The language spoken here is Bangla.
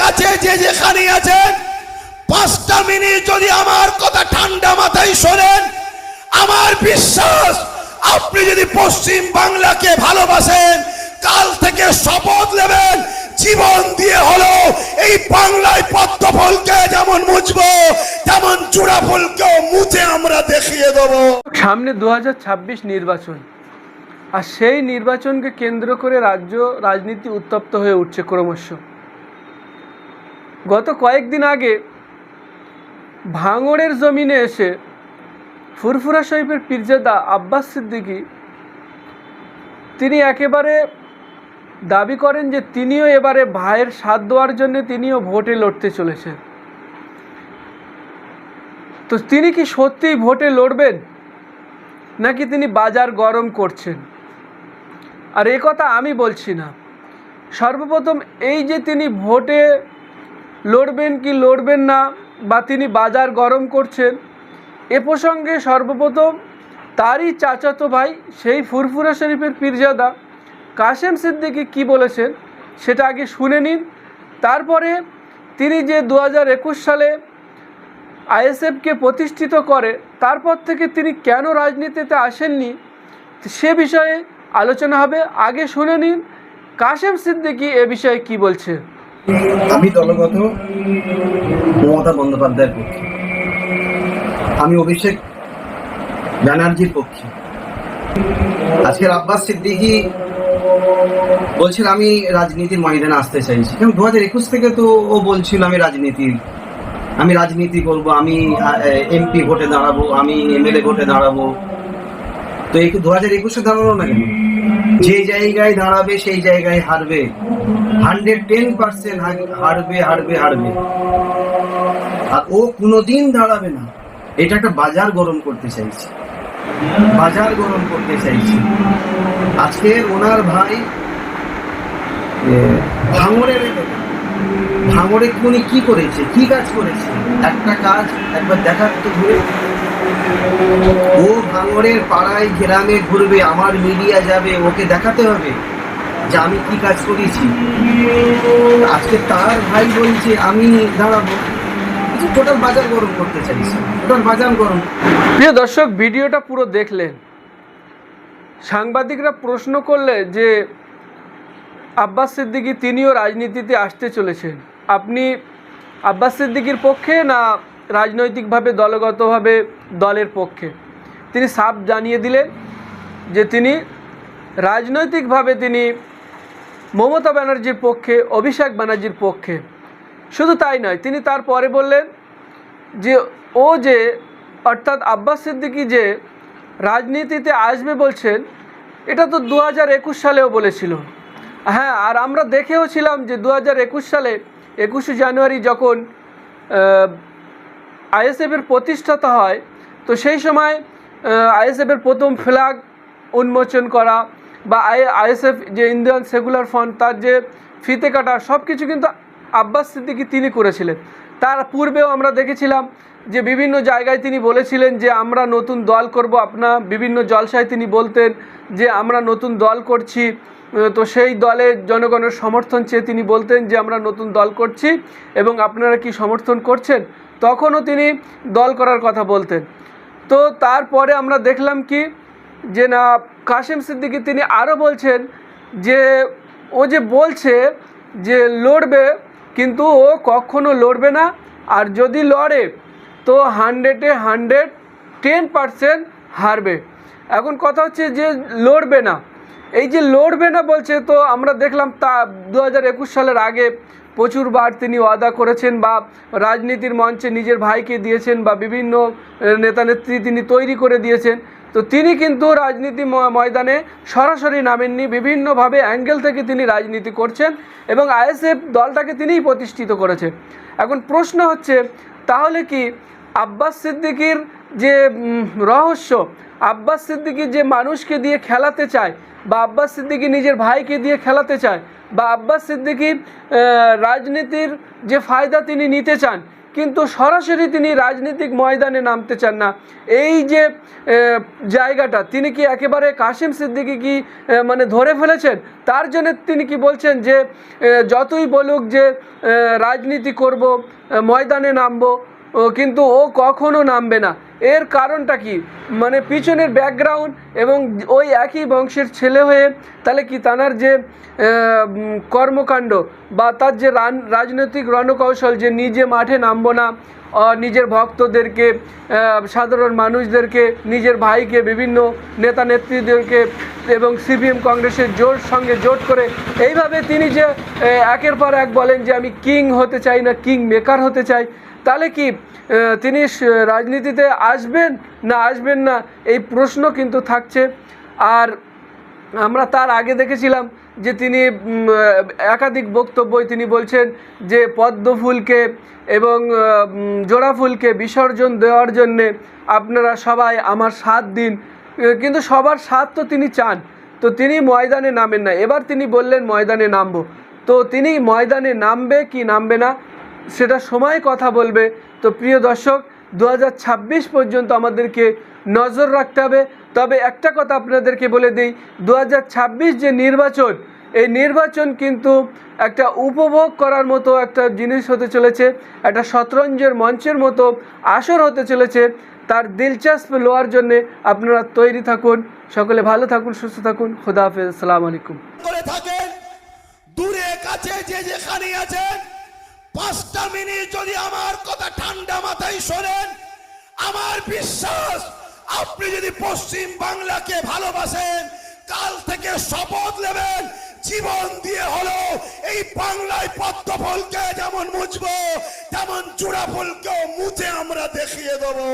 কাছে যে যেখানে আছেন, পাঁচটা মিনিট যদি আমার কথা ঠান্ডা মাথায় শোনেন, আমার বিশ্বাস, আপনি যদি পশ্চিম বাংলাকে ভালোবাসেন, কাল থেকে শপথ নেবেন, জীবন দিয়ে হলো এই বাংলায় পদ্ম ফুলকে যেমন মুছবো, তেমন চূড়া ফুলকেও মুছে আমরা দেখিয়ে দেবো। সামনে দু হাজার ছাব্বিশ নির্বাচন, আর সেই নির্বাচনকে কেন্দ্র করে রাজ্য রাজনীতি উত্তপ্ত হয়ে উঠছে ক্রমশ। গত কয়েকদিন আগে ভাঙড়ের জমিনে এসে ফুরফুরা শরীফের পীরজাদা আব্বাস সিদ্দিকী, তিনি একেবারে দাবি করেন যে তিনিও এবারে ভাইয়ের সাথ দেওয়ার জন্য তিনিও ভোটে লড়তে চলেছেন। তো তিনি কি সত্যিই ভোটে লড়বেন? নাকি তিনি বাজার গরম করছেন? আর এ কথা আমি বলছি না। সর্বপ্রথম এই যে তিনি ভোটে লড়বেন কি লড়বেন না বা তিনি বাজার গরম করছেন, এ প্রসঙ্গে সর্বপ্রথম তারই চাচাতো ভাই সেই ফুরফুরা শরীফের পীরজাদা কাশেম সিদ্দিকি কি বলেছেন সেটা আগে শুনে নিন। তারপরে তিনি যে দু হাজার একুশ সালে আইএসএফকে প্রতিষ্ঠিত করে, তারপর থেকে তিনি কেন রাজনীতিতে আসেননি সে বিষয়ে আলোচনা হবে। আগে শুনে নিন কাশেম সিদ্দিকি এ বিষয়ে কি বলছে। আমি দলগত মমতা বন্দ্যোপাধ্যায়ের পক্ষে। আমি অভিষেক ব্যানার্জির পক্ষে। আজকের আব্বাস সিদ্দিকি বলছিল আমি রাজনীতির ময়দানে আসতে চাইছি। কারণ দু হাজার একুশ থেকে তো ও বলছিল, আমি রাজনীতির আমি রাজনীতি করব, আমি এমপি ভোটে দাঁড়াবো, আমি এমএলএ ভোটে দাঁড়াবো। তো এই দু হাজার একুশে দাঁড়াল না কেন যে জায়গায় দাঁড়াবে সেই জায়গায় হারবে। হান্ড্রেড টেন পার্সেন্ট হারবে হারবে হারবে। আর ও কোনোদিন দাঁড়াবে না। এটা একটা বাজার গরম করতে চাইছে। বাজার গরম করতে চাইছে। আজকে ওনার ভাই এ, ভাঙরে। উনি কি করেছে? কি কাজ করেছে? একটা কাজ একবার দেখার তো ঘুরে ও ভাঙড়ের পাড়ায় গ্রামে ঘুরবে, আমার মিডিয়া যাবে, ওকে দেখাতে হবে। যে আমি কি কাজ করেছি? আজকে তার ভাই বলছে, আমি দাঁড়াবো। টোটাল বাজার গরম করতে চাইছি। টোটাল বাজার গরম। প্রিয় দর্শক, ভিডিওটা পুরো দেখলেন। সাংবাদিকরা প্রশ্ন করলে যে, আব্বাস সিদ্দিকী তিনিও রাজনীতিতে আসতে চলেছেন। আপনি আব্বাস সিদ্দিকির পক্ষে না রাজনৈতিকভাবে, দলগতভাবে দলের পক্ষে। তিনি সাফ জানিয়ে দিলেন যে তিনি রাজনৈতিকভাবে তিনি মমতা ব্যানার্জির পক্ষে, অভিষেক ব্যানার্জির পক্ষে। শুধু তাই নয়, তিনি তারপরে বললেন যে, ও যে, অর্থাৎ আব্বাস সিদ্দিকি যে রাজনীতিতে আসবে বলছেন, এটা তো দু হাজার একুশ সালেও বলেছিল। হ্যাঁ আর আমরা দেখেও ছিলাম যে দু হাজার একুশ সালে একুশে জানুয়ারি যখন আইএসএফের প্রতিষ্ঠাতা হয়, তো সেই সময় আইএসএফের প্রথম ফ্ল্যাগ উন্মোচন করা বা আই, আইএসএফ যে ইন্ডিয়ান সেকুলার ফ্রন্ট, তার যে ফিতে কাটা সব কিছু কিন্তু আব্বাস সিদ্দিকি তিনি করেছিলেন। তার পূর্বেও আমরা দেখেছিলাম যে বিভিন্ন জায়গায় তিনি বলেছিলেন যে, আমরা নতুন দল করব। আপনার বিভিন্ন জলসায় তিনি বলতেন যে, আমরা নতুন দল করছি। তো সেই দলে জনগণের সমর্থন চেয়ে তিনি বলতেন যে, আমরা নতুন দল করছি এবং আপনারা কি সমর্থন করছেন? তখনও তিনি দল করার কথা বলতেন। তো তারপরে আমরা দেখলাম কি, যে না কাশেম সিদ্দিকি তিনি আরও বলছেন যে, ও যে বলছে যে লড়বে, কিন্তু ও কখনো লড়বে না। আর যদি লড়ে, তো হান্ড্রেডে হান্ড্রেড টেন পারসেন্ট হারবে। এখন কথা হচ্ছে যে লড়বে না। এই যে লড়বে না বলছে, তো আমরা দেখলাম তা দু হাজার একুশ সালের আগে প্রচুরবার তিনি ওয়াদা করেছেন বা রাজনীতির মঞ্চে নিজের ভাইকে দিয়েছেন বা বিভিন্ন নেতানেত্রী তিনি তৈরি করে দিয়েছেন। তো তিনি কিন্তু রাজনীতি ময়দানে সরাসরি নামেননি। বিভিন্নভাবে অ্যাঙ্গেল থেকে তিনি রাজনীতি করছেন এবং আইএসএফ দলটাকে তিনিই প্রতিষ্ঠিত করেছেন এখন প্রশ্ন হচ্ছে, তাহলে কি আব্বাস সিদ্দিকির যে রহস্য, আব্বাস সিদ্দিকি যে মানুষকে দিয়ে খেলাতে চায় বা আব্বাস সিদ্দিকি নিজের ভাইকে দিয়ে খেলাতে চায় বা আব্বাস সিদ্দিকি রাজনীতির যে ফায়দা তিনি নিতে চান, কিন্তু সরাসরি তিনি রাজনৈতিক ময়দানে নামতে চান না। এই যে জায়গাটা, তিনি কি একেবারে কাশিম সিদ্দিকি কি মানে ধরে ফেলেছেন? তার জন্য তিনি কি বলছেন যে যতই বলুক যে রাজনীতি করব ময়দানে নামবো কিন্তু ও কখনো নামবে না। এর কারণটা কি? মানে পিছনের ব্যাকগ্রাউন্ড এবং ওই একই বংশের ছেলে হয়ে তাহলে কি তানার যে কর্মকাণ্ড বা তার যে রান- রাজনৈতিক রণকৌশল যে নিজে মাঠে নামবো না নিজের ভক্তদেরকে সাধারণ মানুষদেরকে, নিজের ভাইকে, বিভিন্ন নেতা নেত্রীদেরকে এবং সিপিএম কংগ্রেসের জোট সঙ্গে জোট করে এইভাবে তিনি যে একের পর এক বলেন যে আমি কিং হতে চাই না, কিং মেকার হতে চাই তাহলে কি তিনি রাজনীতিতে আসবেন না আসবেন না, এই প্রশ্ন কিন্তু থাকছে। আর আমরা তার আগে দেখেছিলাম যে তিনি একাধিক বক্তব্যই তিনি বলছেন যে পদ্ম ফুলকে এবং জোড়া ফুলকে বিসর্জন দেওয়ার জন্যে আপনারা সবাই আমার সাথ দিন। কিন্তু সবার সাথ তো তিনি চান। তো তিনি ময়দানে নামেন না। এবার তিনি বললেন, ময়দানে নামবো। তো তিনি ময়দানে নামবে কি নামবে না? সেটা সময় কথা বলবে। তো প্রিয় দর্শক দু হাজার ছাব্বিশ পর্যন্ত আমাদেরকে নজর রাখতে হবে। তবে একটা কথা আপনাদেরকে বলে দিই দু হাজার ছাব্বিশ যে নির্বাচন, এই নির্বাচন কিন্তু একটা উপভোগ করার মতো একটা জিনিস হতে চলেছে, একটা শতরঞ্জের মঞ্চের মতো আসর হতে চলেছে। তার দিলচস্প লোয়ার জন্যে আপনারা তৈরি থাকুন। সকলে ভালো থাকুন, সুস্থ থাকুন। খুদা হাফেজ। আসসালামু আলাইকুম। করে থাকেন। দূরে, কাছে যে যেখানে আছেন পাঁচটা মিনিট যদি আমার কথা ঠান্ডা মাথায় শোনেন, আমার বিশ্বাস, আপনি যদি পশ্চিম বাংলাকে ভালোবাসেন, কাল থেকে শপথ নেবেন, জীবন দিয়ে হলো এই বাংলায় পদ্ম ফুলকে যেমন মুছবো, তেমন চূড়া ফুলকেও মুছে আমরা দেখিয়ে দেবো।